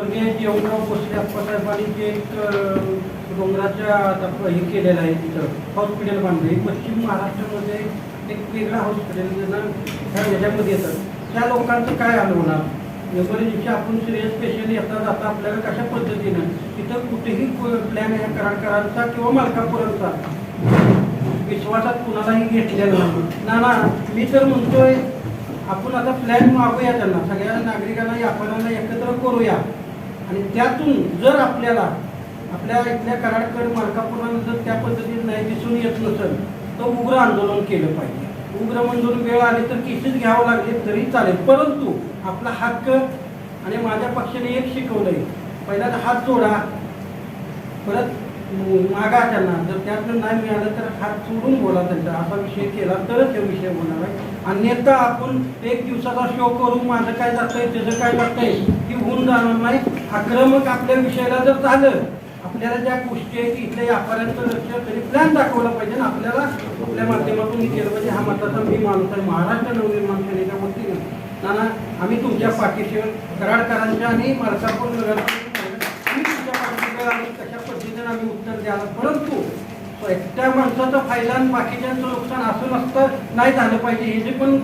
स्वर्गीय जेवणराव भोसले अप्पासाहेबांनी जे एक डोंगराच्या हे केलेलं आहे तिथं हॉस्पिटल बांधले पश्चिम महाराष्ट्रामध्ये एक वेगळं हॉस्पिटल ह्या ह्याच्यामध्ये येतं त्या लोकांचं काय आलं होणार? एमर्जन्सी आपण सिरियस पेशंट येतात आता आपल्याला कशा पद्धतीनं तिथं कुठेही प्लॅन आहे कराडकरांचा किंवा मालकापर्यंतचा विश्वासात कुणालाही घेतलेला नाही. ना ना मी तर म्हणतोय आपण आता प्लॅन मागूया त्यांना. सगळ्या नागरिकांना आपणाला एकत्र करूया. आणि त्यातून जर आपल्याला आपल्या इथल्या कराडकर मालकापुरांना जर त्या पद्धतीने नाही दिसून येत नसेल तर उग्र आंदोलन केलं पाहिजे. उग्र म्हणून वेळ आली तर केसेस घ्यावं लागले तरी चालेल. परंतु आपला हक्क आणि माझ्या पक्षाने एक शिकवलंय. पहिल्यांदा हात जोडा. परत मागा त्यांना जर त्यातनं नाही मिळालं तर हात सोडून बोला त्यांचा. असा विषय केला तरच हे विषय होणार आहे. अन्यथा आपण एक दिवसाचा शो करू माझं काय जातंय त्याचं काय जातंय की होऊन जाणार नाही. आक्रमक आपल्या विषयाला जर झालं आपल्याला ज्या गोष्टी आहेत इथल्या व्यापाऱ्यांचं लक्ष तरी प्लॅन दाखवला पाहिजे ना. आपल्याला आपल्या माध्यमातून केलं पाहिजे. हा मताचा मी माणूस आहे. महाराष्ट्र नवनिर्माण सेनेच्या वतीनं. नाना आम्ही तुमच्या पाठीशी कराडकरांच्या आणि मलकापूर नगर आम्ही तुमच्या पाठीशी आम्ही कशा आम्ही उत्तर द्यायला परंतु एकट्या माणसाचा फायदा आणि बाकीच्यांचं नुकसान असं नसतं नाही झालं पाहिजे. हे जे पण